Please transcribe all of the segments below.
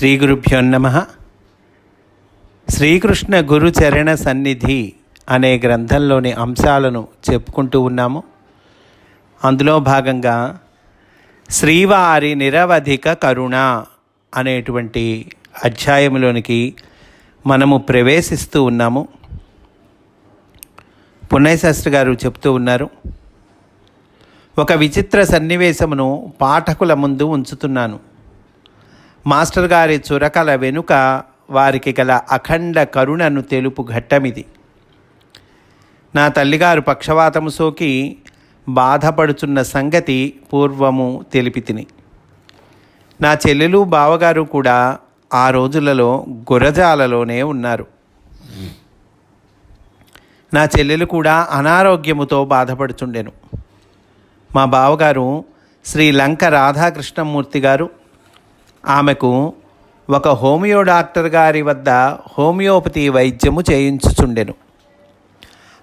శ్రీ గురుభ్యో నమ. శ్రీకృష్ణ గురుచరణ సన్నిధి అనే గ్రంథంలోని అంశాలను చెప్పుకుంటూ ఉన్నాము. అందులో భాగంగా శ్రీవారి నిరవధిక కరుణ అనేటువంటి అధ్యాయంలోనికి మనము ప్రవేశిస్తూ ఉన్నాము. పుణ్యశాస్త్రి గారు చెప్తూ ఉన్నారు. ఒక విచిత్ర సన్నివేశమును పాఠకుల ముందు ఉంచుతున్నాను. మాస్టర్ గారి చురకల వెనుక వారికి గల అఖండ కరుణను తెలుపు ఘట్టమిది. నా తల్లిగారు పక్షవాతము సోకి బాధపడుచున్న సంగతి పూర్వము తెలిపితిని. నా చెల్లెలు బావగారు కూడా ఆ రోజులలో గురజాలలోనే ఉన్నారు. నా చెల్లెలు కూడా అనారోగ్యముతో బాధపడుచుండెను. మా బావగారు శ్రీ లంక రాధాకృష్ణమూర్తి గారు ఆమెకు ఒక హోమియో డాక్టర్ గారి వద్ద హోమియోపతి వైద్యము చేయించుచుండెను.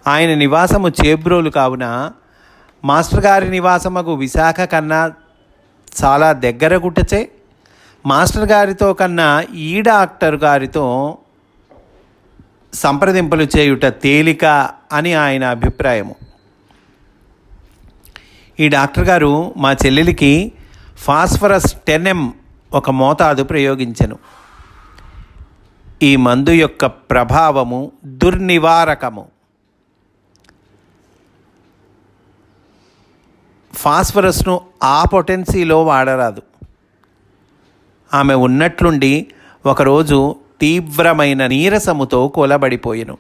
ఆయన నివాసము చేబ్రోలు కావున మాస్టర్ గారి నివాసముకు విశాఖ కన్నా చాలా దగ్గర గుట్టచే మాస్టర్ గారితో కన్నా ఈ డాక్టర్ గారితో సంప్రదింపులు చేయుట తేలిక అని ఆయన అభిప్రాయము. ఈ డాక్టర్ గారు మా చెల్లెలికి ఫాస్ఫరస్ టెన్ఎం ఒక మోతాదు ప్రయోగించెను. ఈ మందు యొక్క ప్రభావము దుర్నివారకము. ఫాస్ఫరస్ను ఆ పొటెన్సీలో వాడరాదు. ఆమె ఉన్నట్లుండి ఒకరోజు తీవ్రమైన నీరసముతో కొలబడిపోయెను.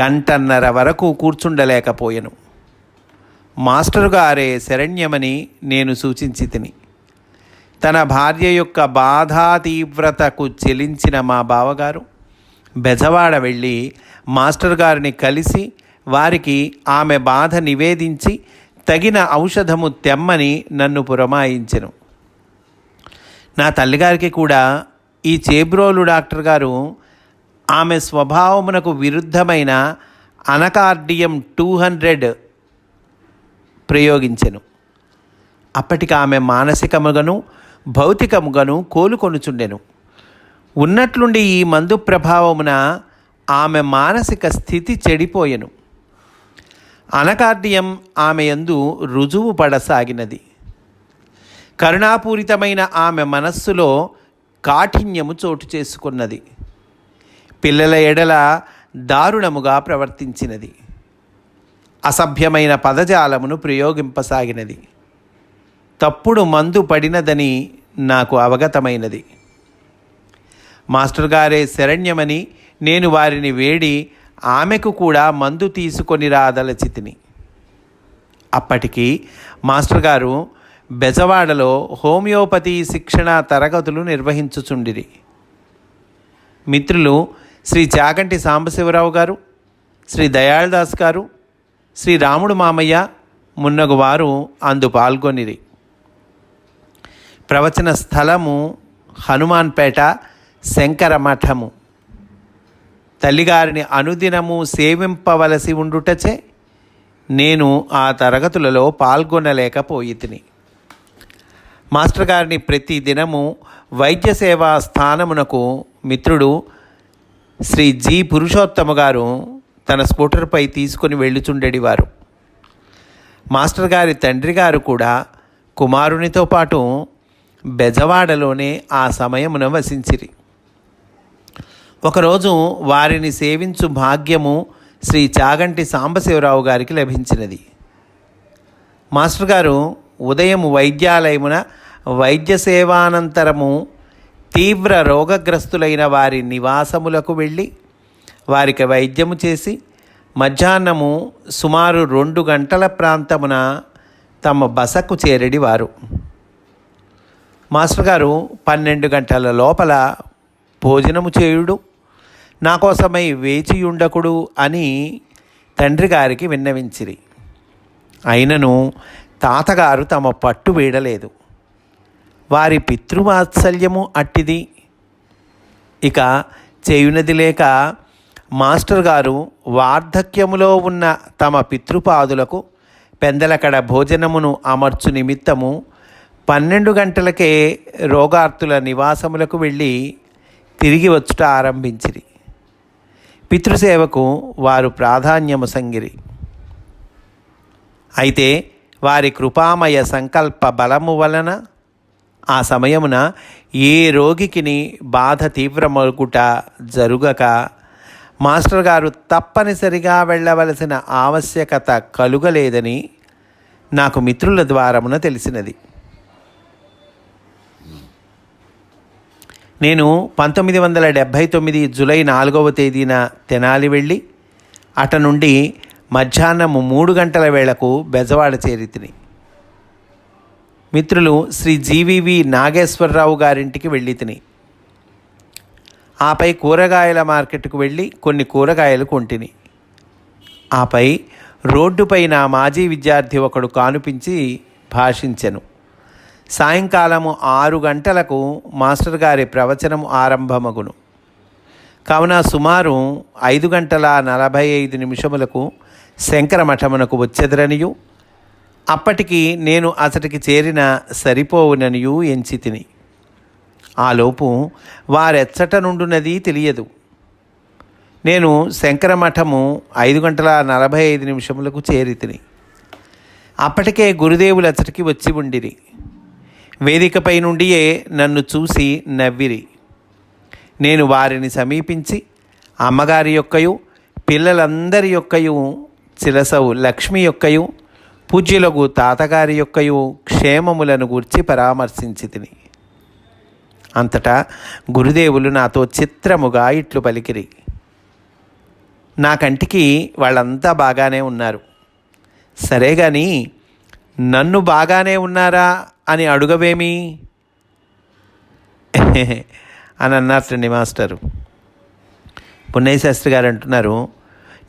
గంటన్నర వరకు కూర్చుండలేకపోయెను. మాస్టర్ గారే శరణ్యమని నేను సూచించి తిని. తన భార్య యొక్క బాధా తీవ్రతకు చెలించిన మా బావగారు బెజవాడ వెళ్ళి మాస్టర్ గారిని కలిసి వారికి ఆమె బాధ నివేదించి తగిన ఔషధము తెమ్మని నన్ను పురమాయించెను. నా తల్లిగారికి కూడా ఈ చేబ్రోలు డాక్టర్ గారు ఆమె స్వభావమునకు విరుద్ధమైన అనకార్డియం టూ హండ్రెడ్ ప్రయోగించెను. అప్పటికి ఆమె మానసికముగను భౌతికముగను కోలుకొనుచుండెను. ఉన్నట్లుండి ఈ మందు ప్రభావమున ఆమె మానసిక స్థితి చెడిపోయెను. అనకార్డియం ఆమె యందు రుజువు పడసాగినది. కరుణాపూరితమైన ఆమె మనస్సులో కాఠిన్యము చోటు చేసుకున్నది. పిల్లల ఎడల దారుణముగా ప్రవర్తించినది. అసభ్యమైన పదజాలమును ప్రయోగింపసాగినది. తప్పుడు మందు పడినదని నాకు అవగతమైనది. మాస్టర్ గారే శరణ్యమని నేను వారిని వేడి ఆమెకు కూడా మందు తీసుకొని రాదలచితిని. అప్పటికి మాస్టర్ గారు బెజవాడలో హోమియోపతి శిక్షణ తరగతులు నిర్వహించుచుండిరి. మిత్రులు శ్రీ చాగంటి సాంబశివరావు గారు శ్రీ దయాళదాస్ గారు శ్రీ రాముడు మామయ్య మున్నగు వారు అందు పాల్గొనిరి. ప్రవచన స్థలము హనుమాన్పేట శంకర మఠము తల్లిగారిని అనుదినము సేవింపవలసి ఉండుటచే నేను ఆ తరగతులలో పాల్గొనలేకపోయి తిని మాస్టర్ గారిని ప్రతి దినము వైద్య సేవా స్థానమునకు మిత్రుడు శ్రీ జి. పురుషోత్తమ గారు తన స్కూటర్పై తీసుకొని వెళ్ళుచుండేవారు మాస్టర్ గారి తండ్రి గారు కూడా కుమారునితో పాటు బెజవాడలోనే ఆ సమయమున వసించిరి. ఒకరోజు వారిని సేవించు భాగ్యము శ్రీ చాగంటి సాంబశివరావు గారికి లభించినది. మాస్టర్ గారు ఉదయం వైద్యాలయమున వైద్య సేవానంతరము తీవ్ర రోగగ్రస్తులైన వారి నివాసములకు వెళ్ళి వారికి వైద్యము చేసి మధ్యాహ్నము సుమారు రెండు గంటల ప్రాంతమున తమ బసకు చేరడి వారు మాస్టర్ గారు పన్నెండు గంటల లోపల భోజనము చేయుడు. నా కోసమై వేచియుండకుడు అని తండ్రి గారికి విన్నవించిరి. అయినను తాతగారు తమ పట్టు వీడలేదు. వారి పితృవాత్సల్యము అట్టిది. ఇక చేయునది లేక మాస్టర్ గారు వార్ధక్యములో ఉన్న తమ పితృపాదులకు పెందలకడ భోజనమును అమర్చు నిమిత్తము పన్నెండు గంటలకే రోగార్తుల నివాసములకు వెళ్ళి తిరిగి వచ్చుట ఆరంభించిరి. పితృసేవకు వారు ప్రాధాన్యము సంగిరి. అయితే వారి కృపామయ సంకల్ప బలము వలన ఆ సమయమున ఏ రోగికిని బాధ తీవ్రమగుట జరుగక మాస్టర్ గారు తప్పనిసరిగా వెళ్ళవలసిన ఆవశ్యకత కలుగలేదని నాకు మిత్రుల ద్వారమున తెలిసినది. నేను పంతొమ్మిది వందల డెబ్భై తొమ్మిది జూలై నాలుగవ తేదీన తెనాలి వెళ్ళి అట నుండి మధ్యాహ్నము మూడు గంటల వేళకు బెజవాడ చేరితిని. మిత్రులు శ్రీ జీవివి నాగేశ్వరరావు గారింటికి వెళ్ళి తిని ఆపై కూరగాయల మార్కెట్కు వెళ్ళి కొన్ని కూరగాయలు కొంటిని. ఆపై రోడ్డుపై నా మాజీ విద్యార్థి ఒకడు కానుపించి భాషించెను. సాయంకాలము ఆరు గంటలకు మాస్టర్ గారి ప్రవచనం ఆరంభమగును. కావున సుమారు ఐదు గంటల నలభై ఐదు నిమిషములకు శంకర మఠమునకు వచ్చెదరనియు. అప్పటికి నేను అతడికి చేరిన సరిపోవుననియు ఎంచితిని. ఆలోపు వారెచ్చట నుండునది తెలియదు. నేను శంకర మఠము ఐదు గంటల నలభై ఐదు నిమిషములకు చేరితిని. అప్పటికే గురుదేవులు అచ్చటికి వచ్చి ఉండిరి. వేదికపై నుండియే నన్ను చూసి నవ్విరి. నేను వారిని సమీపించి అమ్మగారి యొక్కయు పిల్లలందరి యొక్కయు చిలసవు లక్ష్మి యొక్కయు పూజ్యులకు తాతగారి యొక్కయు క్షేమములను గూర్చి పరామర్శించి తిని. అంతటా గురుదేవులు నాతో చిత్రముగా ఇట్లు పలికిరి. నా కంటికి వాళ్ళంతా బాగానే ఉన్నారు. సరే కానీ నన్ను బాగానే ఉన్నారా అని అడుగవేమి? అని అన్నారటండి మాస్టరు. పుణ్యశాస్త్రి గారు అంటున్నారు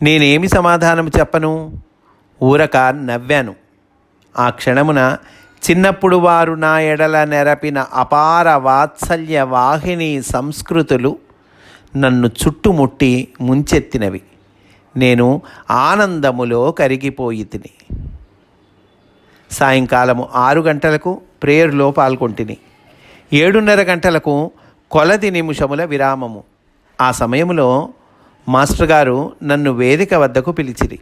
నేనేమి సమాధానం చెప్పను? ఊరక నవ్వాను. ఆ క్షణమున చిన్నప్పుడు వారు నా ఎడల నెరపిన అపార వాత్సల్య వాహిని సంస్కృతులు నన్ను చుట్టుముట్టి ముంచెత్తినవి. నేను ఆనందములో కరిగిపోయి తిని సాయంకాలము ఆరు గంటలకు ప్రేయర్లో పాల్గొంటిని ఏడున్నర గంటలకు కొలది నిమిషముల విరామము. ఆ సమయంలో మాస్టర్ గారు నన్ను వేదిక వద్దకు పిలిచిరి.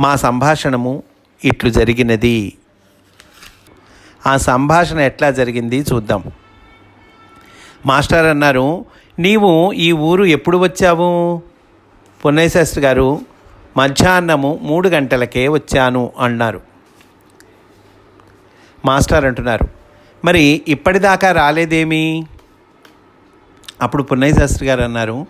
మా సంభాషణము ఇట్లు జరిగినది. ఆ సంభాషణ ఎట్లా జరిగింది చూద్దాం. మాస్టర్ అన్నారు నీవు ఈ ఊరు ఎప్పుడు వచ్చావు? పున్నయశాస్త్రి గారు మధ్యాహ్నము మూడు గంటలకే వచ్చాను అన్నారు. మాస్టర్ అంటున్నారు. మరి ఇప్పటిదాకా రాలేదేమి? అప్పుడు పున్నయ్య శాస్త్రి గారు అన్నారు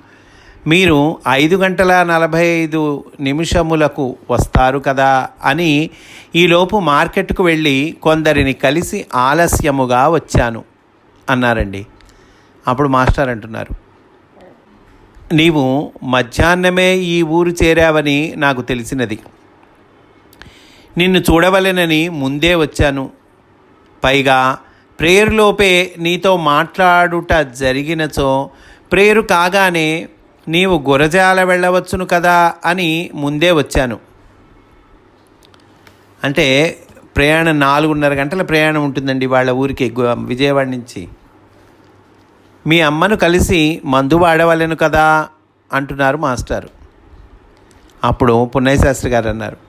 మీరు ఐదు గంటల నలభై ఐదు నిమిషములకు వస్తారు కదా అని ఈలోపు మార్కెట్కు వెళ్ళి కొందరిని కలిసి ఆలస్యముగా వచ్చాను అన్నారండి. అప్పుడు మాస్టర్ అంటున్నారు నీవు మధ్యాహ్నమే ఈ ఊరు చేరావని నాకు తెలిసినది. నిన్ను చూడవలెనని ముందే వచ్చాను. పైగా ప్రేయర్లోపే నీతో మాట్లాడుట జరిగినచో ప్రేయరు కాగానే నీవు గురజాల వెళ్ళవచ్చును కదా అని ముందే వచ్చాను. అంటే ప్రయాణం నాలుగున్నర గంటల ప్రయాణం ఉంటుందండి వాళ్ళ ఊరికి గు- విజయవాడ నుంచి. మీ అమ్మను కలిసి మందు వాడవలెను కదా అంటున్నారు మాస్టారు. అప్పుడు పున్నయ్య శాస్త్రి గారు అన్నారు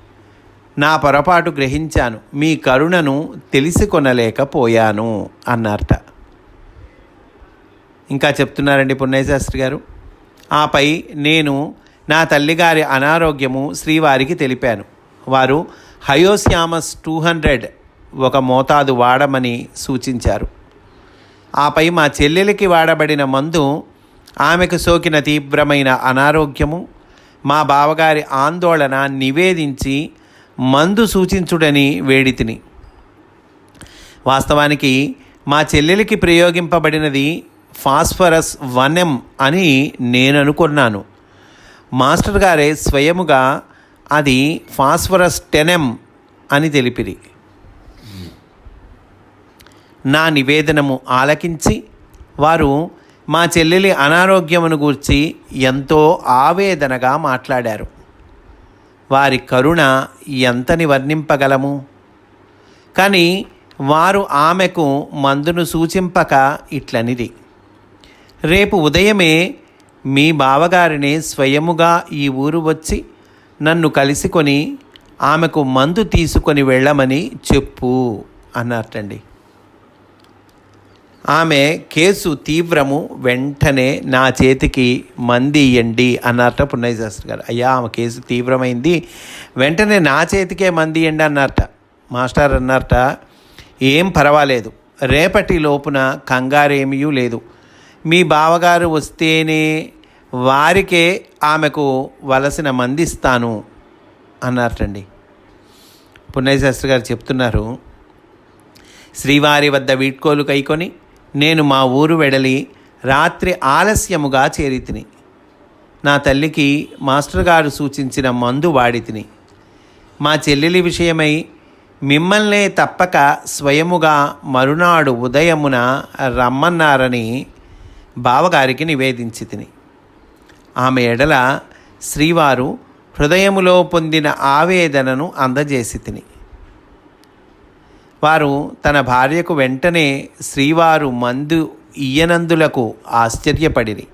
నా పొరపాటు గ్రహించాను. మీ కరుణను తెలిసి కొనలేకపోయాను అన్నారట. ఇంకా చెప్తున్నారండి పున్నయ్య గారు. ఆపై నేను నా తల్లిగారి అనారోగ్యము శ్రీవారికి తెలిపాను. వారు హయోశ్యామస్ టూ హండ్రెడ్ ఒక మోతాదు వాడమని సూచించారు. ఆపై మా చెల్లెలికి వాడబడిన మందు ఆమెకు సోకిన తీవ్రమైన అనారోగ్యము మా బావగారి ఆందోళన నివేదించి మందు సూచించుడని వేడితిని వాస్తవానికి మా చెల్లెలికి ప్రయోగింపబడినది ఫాస్ఫరస్ వనెం అని నేను అనుకున్నాను మాస్టర్ గారే స్వయముగా అది ఫాస్ఫరస్ టెనెం అని తెలిపిరి. నా నివేదనము ఆలకించి వారు మా చెల్లెలి అనారోగ్యమును గూర్చి ఎంతో ఆవేదనగా మాట్లాడారు. వారి కరుణ ఎంతని వర్ణింపగలము? కానీ వారు ఆమెకు మందును సూచింపక ఇట్లనిది. రేపు ఉదయమే మీ బావగారిని స్వయముగా ఈ ఊరు వచ్చి నన్ను కలిసికొని ఆమెకు మందు తీసుకొని వెళ్ళమని చెప్పు అన్నారటండి. ఆమె కేసు తీవ్రము వెంటనే నా చేతికి మంది ఇయ్యండి అన్నారట పున్నయ్య శాస్త్రి గారు. అయ్యా ఆమె కేసు తీవ్రమైంది వెంటనే నా చేతికే మంది ఇయ్యండి అన్నారట. మాస్టర్ అన్నారట ఏం పర్వాలేదు రేపటి లోపున కంగారేమీ లేదు. మీ బావగారు వస్తేనే వారికే ఆమెకు వలసిన మందిస్తాను అన్నారటండి. పున్నయ్య శాస్త్రి గారు చెప్తున్నారు శ్రీవారి వద్ద వీడ్కోలు కైకొని నేను మా ఊరు వెడలి రాత్రి ఆలస్యముగా చేరి తిని నా తల్లికి మాస్టర్ గారు సూచించిన మందు వాడి తిని మా చెల్లెలి విషయమై మిమ్మల్నే తప్పక స్వయముగా మరునాడు ఉదయమున రమ్మన్నారని బావగారికి నివేదించి తిని ఆమె ఎడల శ్రీవారు హృదయములో పొందిన ఆవేదనను అందజేసి తిని వారు తన భార్యకు వెంటనే శ్రీవారు మందు ఇయ్యనందులకు ఆశ్చర్యపడిరి.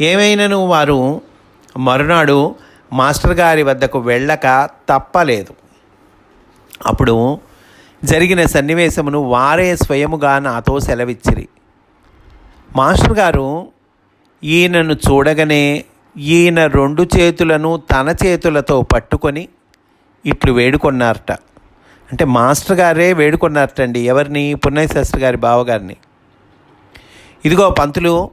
ఏమైనను వారు మరునాడు మాస్టర్ గారి వద్దకు వెళ్ళక తప్పలేదు. అప్పుడు జరిగిన సన్నివేశమును వారే స్వయముగా నాతో సెలవిచ్చిరి. మాస్టర్ గారు ఈయనను చూడగానే ఈయన రెండు చేతులను తన చేతులతో పట్టుకొని ఇట్లు వేడుకొన్నారట. అంటే మాస్టర్ గారే వేడుకొన్నారటండి. ఎవరిని? పున్నయ్య శాస్త్రి గారి బావగారిని. ఇదిగో పంతులు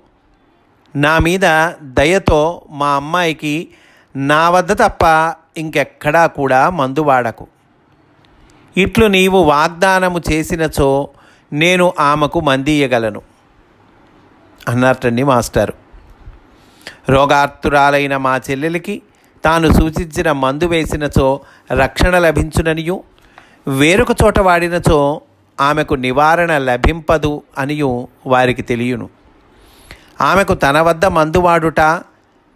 నా మీద దయతో మా అమ్మాయికి నా వద్ద తప్ప ఇంకెక్కడా కూడా మందు వాడకు. ఇట్లు నీవు వాగ్దానము చేసినచో నేను ఆమెకు మందీయగలను అన్నారటండి మాస్టారు. రోగార్తురాలైన మా చెల్లెలికి తాను సూచించిన మందు వేసినచో రక్షణ లభించుననియు వేరొక చోట వాడినచో ఆమెకు నివారణ లభింపదు అనియు వారికి తెలియను. ఆమెకు తన వద్ద మందు వాడుట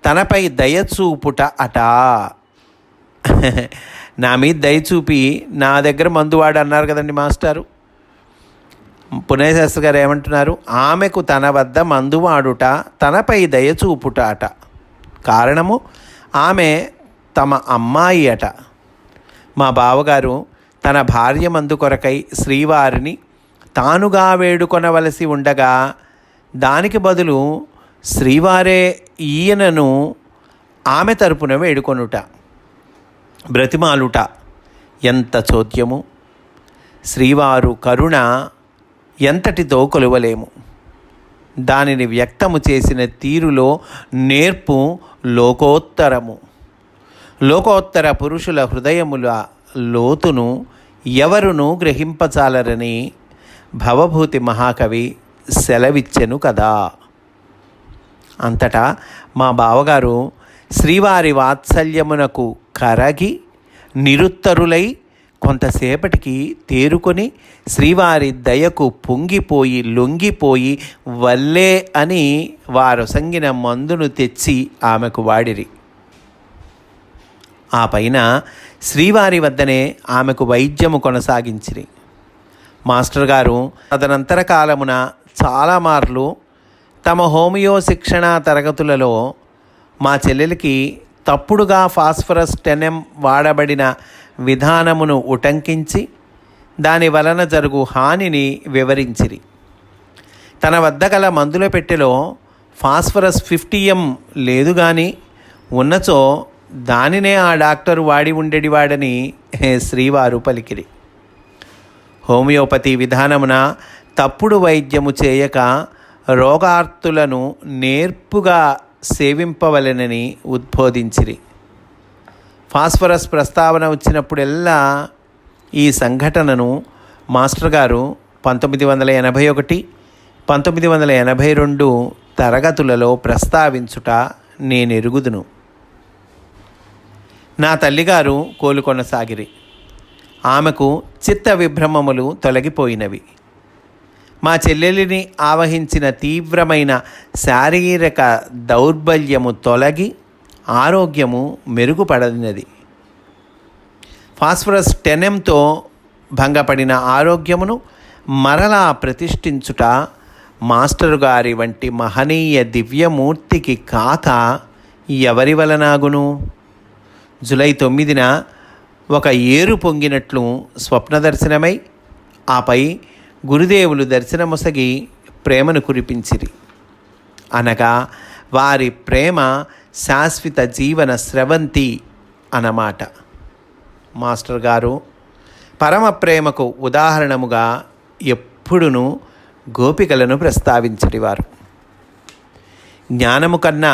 తనపై దయచూపుట అట. నా మీద దయచూపి నా దగ్గర మందు వాడు అన్నారు కదండి మాస్టారు. పునేశాస్త్రి గారు ఏమంటున్నారు? ఆమెకు తన వద్ద మందు వాడుట తనపై దయచూపుట అట. కారణము ఆమె తమ అమ్మాయి అట. మా బావగారు తన భార్య మందు కొరకై శ్రీవారిని తానుగా వేడుకొనవలసి ఉండగా దానికి బదులు శ్రీవారే ఈయనను ఆమె తరపున వేడుకొనుట బ్రతిమాలుట ఎంత చోద్యము? శ్రీవారు కరుణ ఎంతటితో కొలువలేము. దానిని వ్యక్తము చేసిన తీరులో నేర్పు లోకోత్తరము. లోకోత్తర పురుషుల హృదయముల లోతును ఎవరును గ్రహింపచాలరని భవభూతి మహాకవి సెలవిచ్చెను కదా. అంతటా మా బావగారు శ్రీవారి వాత్సల్యమునకు కరగి నిరుత్తరులై కొంతసేపటికి తేరుకొని శ్రీవారి దయకు పొంగిపోయి లొంగిపోయి వల్లే అని వారు సంగిన మందును తెచ్చి ఆమెకు వాడిరి. ఆ పైన శ్రీవారి వద్దనే ఆమెకు వైద్యము కొనసాగించిరి. మాస్టర్ గారు తదనంతర కాలమున చాలా మార్లు తమ హోమియో శిక్షణ తరగతులలో మా చెల్లెలికి తప్పుడుగా ఫాస్ఫరస్ టెనెం వాడబడిన విధానమును ఉటంకించి దాని వలన జరుగు హానిని వివరించిరి. తన వద్ద గల మందుల పెట్టెలో ఫాస్ఫరస్ ఫిఫ్టీ ఎం లేదు కానీ ఉన్నచో దానినే ఆ డాక్టర్ వాడి ఉండేటివాడని శ్రీవారు పలికిరి. హోమియోపతి విధానమున తప్పుడు వైద్యము చేయక రోగార్తులను నేర్పుగా సేవింపవలెనని ఉద్బోధించిరి. ఫాస్ఫరస్ ప్రస్తావన వచ్చినప్పుడెల్లా ఈ సంఘటనను మాస్టర్ గారు పంతొమ్మిది వందల ఎనభై ఒకటి పంతొమ్మిది వందల ఎనభై రెండు తరగతులలో ప్రస్తావించుట నేనెరుగుదును. నా తల్లిగారు కోలుకొనసాగిరి. ఆమెకు చిత్త విభ్రమములు తొలగిపోయినవి. మా చెల్లెలిని ఆవహించిన తీవ్రమైన శారీరక దౌర్బల్యము తొలగి ఆరోగ్యము మెరుగుపడినది. ఫాస్ఫరస్ టెనెంతో భంగపడిన ఆరోగ్యమును మరలా ప్రతిష్ఠించుట మాస్టరు గారి వంటి మహనీయ దివ్యమూర్తికి కాక ఎవరి వలనాగును? జులై తొమ్మిదిన ఒక ఏరు పొంగినట్లు స్వప్న దర్శనమై ఆపై గురుదేవులు దర్శనమొసగి ప్రేమను కురిపించిరి. అనగా వారి ప్రేమ శాశ్వత జీవన స్రవంతి అన్నమాట మాస్టర్ గారు పరమ ప్రేమకు ఉదాహరణముగా ఎప్పుడును గోపికలను ప్రస్తావించడివారు జ్ఞానము కన్నా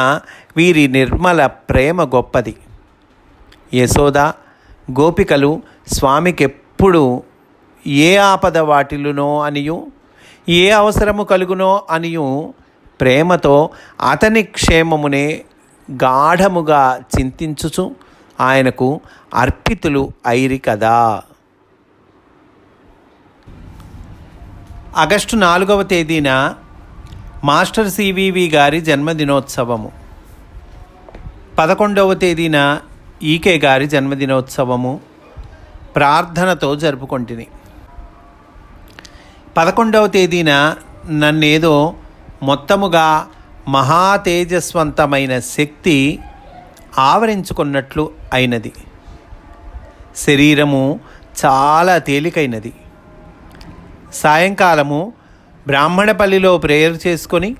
వీరి నిర్మల ప్రేమ గొప్పది. యశోద గోపికలు స్వామికెప్పుడు ఏ ఆపద వాటిలునో అనియు ఏ అవసరము కలుగునో అనియు ప్రేమతో అతని క్షేమమునే గాఢముగా చింతించుచు ఆయనకు అర్పితులు ఐరి కదా. ఆగస్టు నాలుగవ తేదీన మాస్టర్ సివివి గారి జన్మదినోత్సవము. పదకొండవ తేదీన ఈకే గారి జన్మదినోత్సవము ప్రార్థనతో జరుపుకొంటిని. పదకొండవ తేదీన నన్నేదో మొత్తముగా మహా తేజస్వంతమైన శక్తి ఆవరించుకున్నట్లు అయినది. శరీరము చాలా తేలికైనది. సాయంకాలము బ్రాహ్మణపల్లిలో ప్రేయర్ చేసుకొని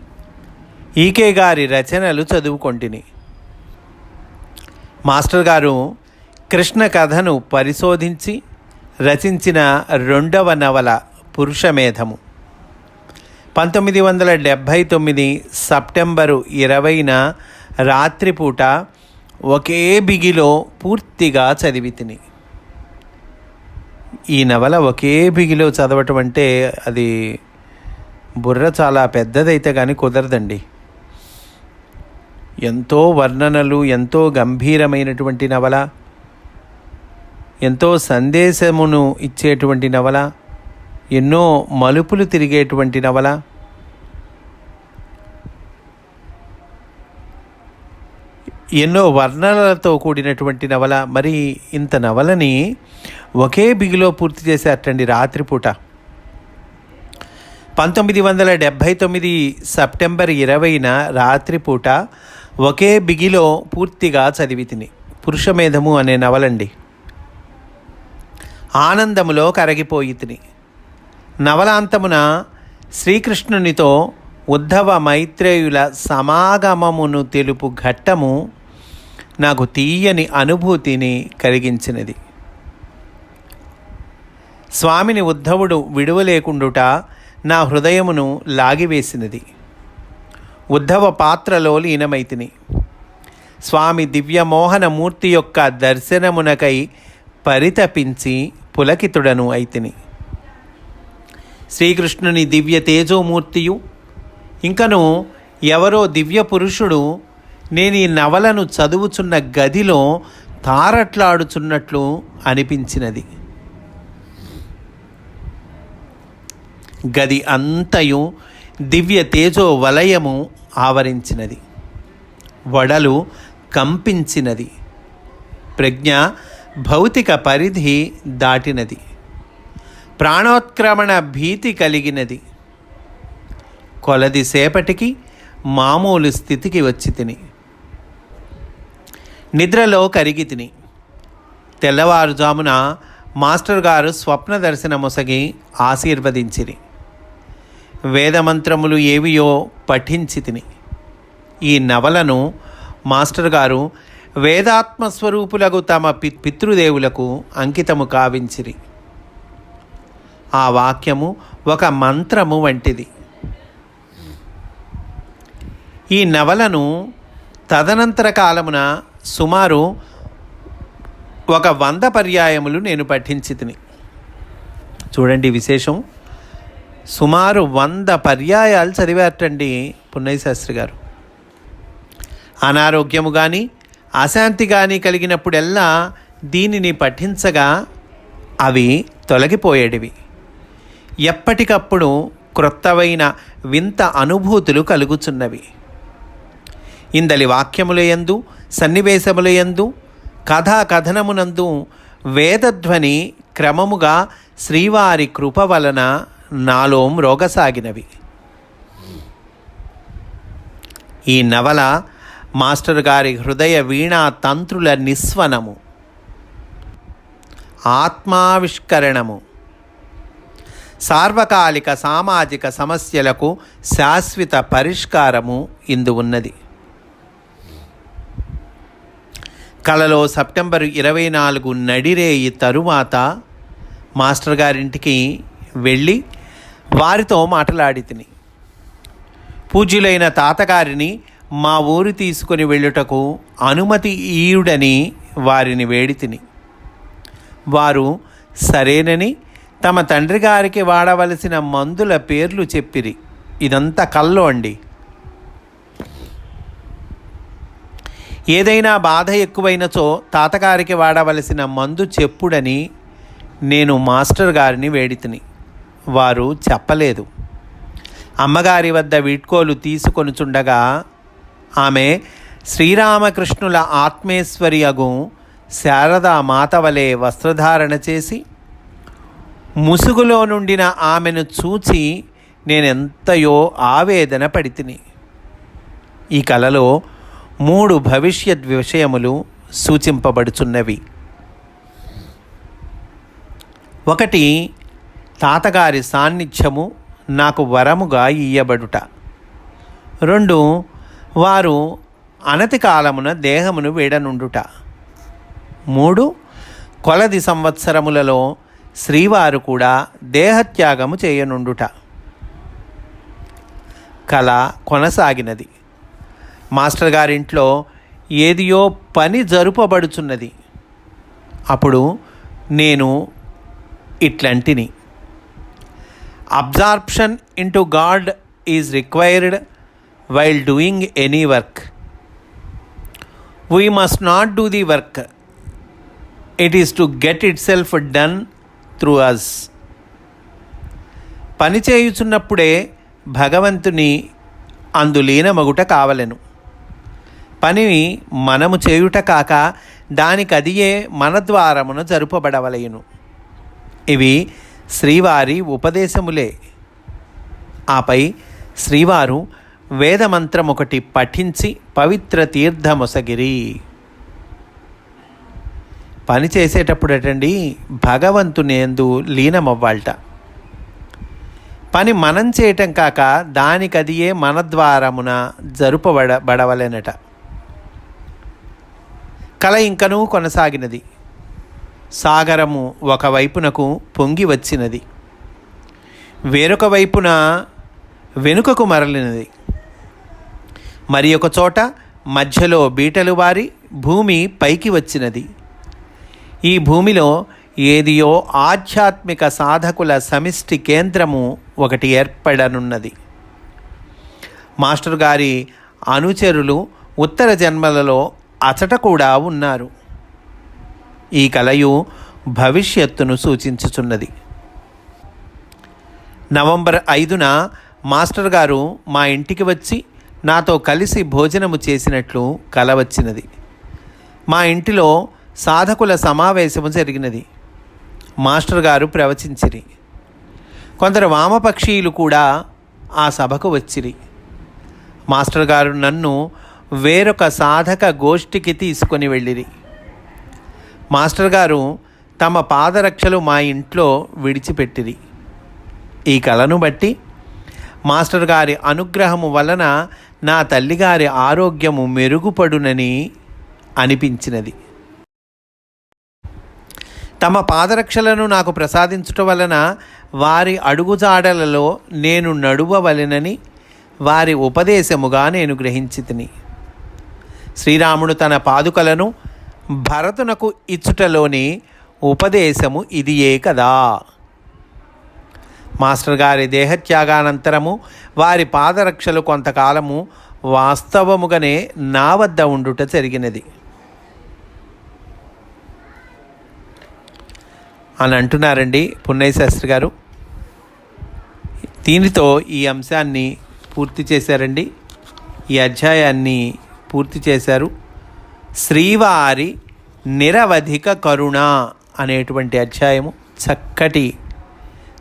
ఈకే గారి రచనలు చదువుకొంటిని. మాస్టర్ గారు కృష్ణ కథను పరిశోధించి రచించిన రెండవ నవల పురుషమేధము. పంతొమ్మిది వందల డెబ్భై తొమ్మిది సెప్టెంబరు ఇరవైన రాత్రిపూట ఒకే బిగిలో పూర్తిగా చదివి తిని. ఈ నవల ఒకే బిగిలో చదవటం అంటే అది బుర్ర చాలా పెద్దదైతే కానీ కుదరదండి. ఎంతో వర్ణనలు ఎంతో గంభీరమైనటువంటి నవల ఎంతో సందేశమును ఇచ్చేటువంటి నవల ఎన్నో మలుపులు తిరిగేటువంటి నవల. ఎన్నో వర్ణనలతో కూడినటువంటి నవల. మరి ఇంత నవలని ఒకే బిగిలో పూర్తి చేశారటండి రాత్రిపూట. పంతొమ్మిది వందల డెబ్భై తొమ్మిది సెప్టెంబర్ ఇరవైన రాత్రిపూట ఒకే బిగిలో పూర్తిగా చదివి తిని పురుషమేధము అనే నవలండి. ఆనందములో కరగిపోయి తిని నవలాంతమున శ్రీకృష్ణునితో ఉద్ధవ మైత్రేయుల సమాగమమును తెలుపు ఘట్టము నాకు తీయని అనుభూతిని కలిగించినది. స్వామిని ఉద్ధవుడు విడువలేకుండుట నా హృదయమును లాగివేసినది. ఉద్ధవ పాత్రలో లీనమైతిని స్వామి దివ్యమోహన మూర్తి యొక్క దర్శనమునకై పరితపించి పులకితుడను అయితిని. శ్రీకృష్ణుని దివ్య తేజోమూర్తియు ఇంకను ఎవరో దివ్య పురుషుడు నేను ఈ నవలను చదువుచున్న గదిలో తారట్లాడుచున్నట్లు అనిపించినది. గది అంతయు దివ్య తేజో వలయము ఆవరించినది. వడలు కంపించినది. ప్రజ్ఞ భౌతిక పరిధి దాటినది. ప్రాణోత్క్రమణ భీతి కలిగినది. కొలది సేపటికి మామూలు స్థితికి వచ్చి తిని. నిద్రలో కరిగి తిని. తెల్లవారుజామున మాస్టర్ గారు స్వప్న దర్శనమొసగి ఆశీర్వదించిరి. వేదమంత్రములు ఏవియో పఠించి తిని ఈ నవలను మాస్టర్ గారు వేదాత్మస్వరూపులకు తమ పి పితృదేవులకు అంకితము కావించిరి. ఆ వాక్యము ఒక మంత్రము వంటిది. ఈ నవలను తదనంతర కాలమున సుమారు ఒక వంద పర్యాయములు నేను పఠించి తిని చూడండి విశేషం సుమారు వంద పర్యాయాలు చదివారటండి పున్నయ్య శాస్త్రి గారు. అనారోగ్యము కానీ అశాంతి కానీ కలిగినప్పుడెల్లా దీనిని పఠించగా అవి తొలగిపోయేటివి. ఎప్పటికప్పుడు క్రొత్తవైన వింత అనుభూతులు కలుగుచున్నవి. ఇందలి వాక్యములయందు సన్నివేశములయందు కథా కథనమునందు వేదధ్వని క్రమముగా శ్రీవారి కృప వలన నాలో మ్రోగసాగినవి ఈ నవల మాస్టర్ గారి హృదయ వీణా తంత్రుల నిస్వనము. ఆత్మావిష్కరణము. సార్వకాలిక సామాజిక సమస్యలకు శాశ్వత పరిష్కారము ఇందు ఉన్నది. కలలో సెప్టెంబర్ ఇరవై నాలుగు నడిరేయి తరువాత మాస్టర్ గారింటికి వెళ్ళి వారితో మాట్లాడి తిని. పూజ్యులైన తాతగారిని మా ఊరు తీసుకొని వెళ్ళుటకు అనుమతి ఈయుడని వారిని వేడి తిని. వారు సరేనని తమ తండ్రి గారికి వాడవలసిన మందుల పేర్లు చెప్పిరి. ఇదంతా కల్లో అండి. ఏదైనా బాధ ఎక్కువైనచో తాతగారికి వాడవలసిన మందు చెప్పుడని నేను మాస్టర్ గారిని వేడితిని వారు చెప్పలేదు. అమ్మగారి వద్ద వీడ్కోలు తీసుకొనుచుండగా ఆమె శ్రీరామకృష్ణుల ఆత్మేశ్వరి అగు శారదా మాతవలే వస్త్రధారణ చేసి ముసుగులో నుండిన ఆమెను చూచి నేనెంతయో ఆవేదన పడితిని. ఈ కలలో మూడు భవిష్యత్ విషయములు సూచింపబడుచున్నవి. ఒకటి తాతగారి సాన్నిధ్యము నాకు వరముగా ఇయ్యబడుట. రెండు వారు అనతి కాలమున దేహమును వీడనుండుట. మూడు కొలది సంవత్సరములలో శ్రీవారు కూడా దేహత్యాగము చేయనుండుట. కళ కొనసాగినది. మాస్టర్ గారింట్లో ఏదియో పని జరుపబడుచున్నది. అప్పుడు నేను ఇట్లాంటిని. Absorption into God is required while doing any work we must not do the work it is to get itself done through us పని చేయుచున్నప్పుడే భగవంతుని అందులీనమగుట కావలెను. పని మనము చేయుట కాక దానికదియే మన ద్వారమున జరుపబడవలయును ఇవి శ్రీవారి ఉపదేశములే. ఆపై శ్రీవారు వేదమంత్రం ఒకటి పఠించి పవిత్ర తీర్థమొసగిరి. పని చేసేటప్పుడటండి భగవంతునేందు లీనమవ్వాలట. పని మనం చేయటం కాక దానికదియే మన ద్వారమున జరుపబడ బడవలెనట. కల ఇంకనూ కొనసాగినది. సాగరము ఒకవైపునకు పొంగి వచ్చినది. వేరొక వైపున వెనుకకు మరలినది. మరి ఒక చోట మధ్యలో బీటలు వారి భూమి పైకి వచ్చినది. ఈ భూమిలో ఏదియో ఆధ్యాత్మిక సాధకుల సమిష్టి కేంద్రము ఒకటి ఏర్పడనున్నది. మాస్టర్ గారి అనుచరులు ఉత్తర జన్మలలో అచట కూడా ఉన్నారు. ఈ కలయు భవిష్యత్తును సూచించుచున్నది. నవంబర్ ఐదున మాస్టర్ గారు మా ఇంటికి వచ్చి నాతో కలిసి భోజనము చేసినట్లు కల వచ్చినది. మా ఇంటిలో సాధకుల సమావేశము జరిగినది. మాస్టర్ గారు ప్రవచించిరి. కొందరు వామపక్షీయులు కూడా ఆ సభకు వచ్చిరి. మాస్టర్ గారు నన్ను వేరొక సాధక గోష్ఠికి తీసుకొని వెళ్ళిరి. మాస్టర్ గారు తమ పాదరక్షలు మా ఇంట్లో విడిచిపెట్టిరి. ఈ కళను బట్టి మాస్టర్ గారి అనుగ్రహము వలన నా తల్లిగారి ఆరోగ్యము మెరుగుపడునని అనిపించినది. తమ పాదరక్షలను నాకు ప్రసాదించుట వలన వారి అడుగుజాడలలో నేను నడువవలెనని వారి ఉపదేశముగా నేను గ్రహించి తిని శ్రీరాముడు తన పాదుకలను భరతునకు ఇచ్చుటలోని ఉపదేశము ఇదియే కదా. మాస్టర్ గారి దేహత్యాగానంతరము వారి పాదరక్షలు కొంతకాలము వాస్తవముగానే నా వద్ద ఉండుట జరిగినది. అని అంటున్నారండి పున్నయ్య శాస్త్రి గారు. దీనితో ఈ అంశాన్ని పూర్తి చేశారండి. ఈ అధ్యాయాన్ని పూర్తి చేశారు. శ్రీవారి నిరవధిక కరుణ అనేటువంటి అధ్యాయము చక్కటి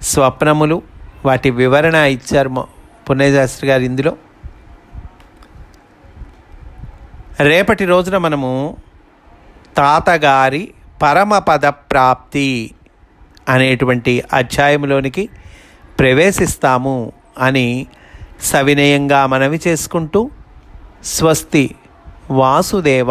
స్వప్నములు వాటి వివరణ ఇచ్చారు పుణ్యశాస్త్రి గారు ఇందులో. రేపటి రోజున మనము తాతగారి పరమపద ప్రాప్తి అనేటువంటి అధ్యాయంలోనికి ప్రవేశిస్తాము అని సవినయంగా మనవి చేసుకుంటూ స్వస్తి వాసుదేవ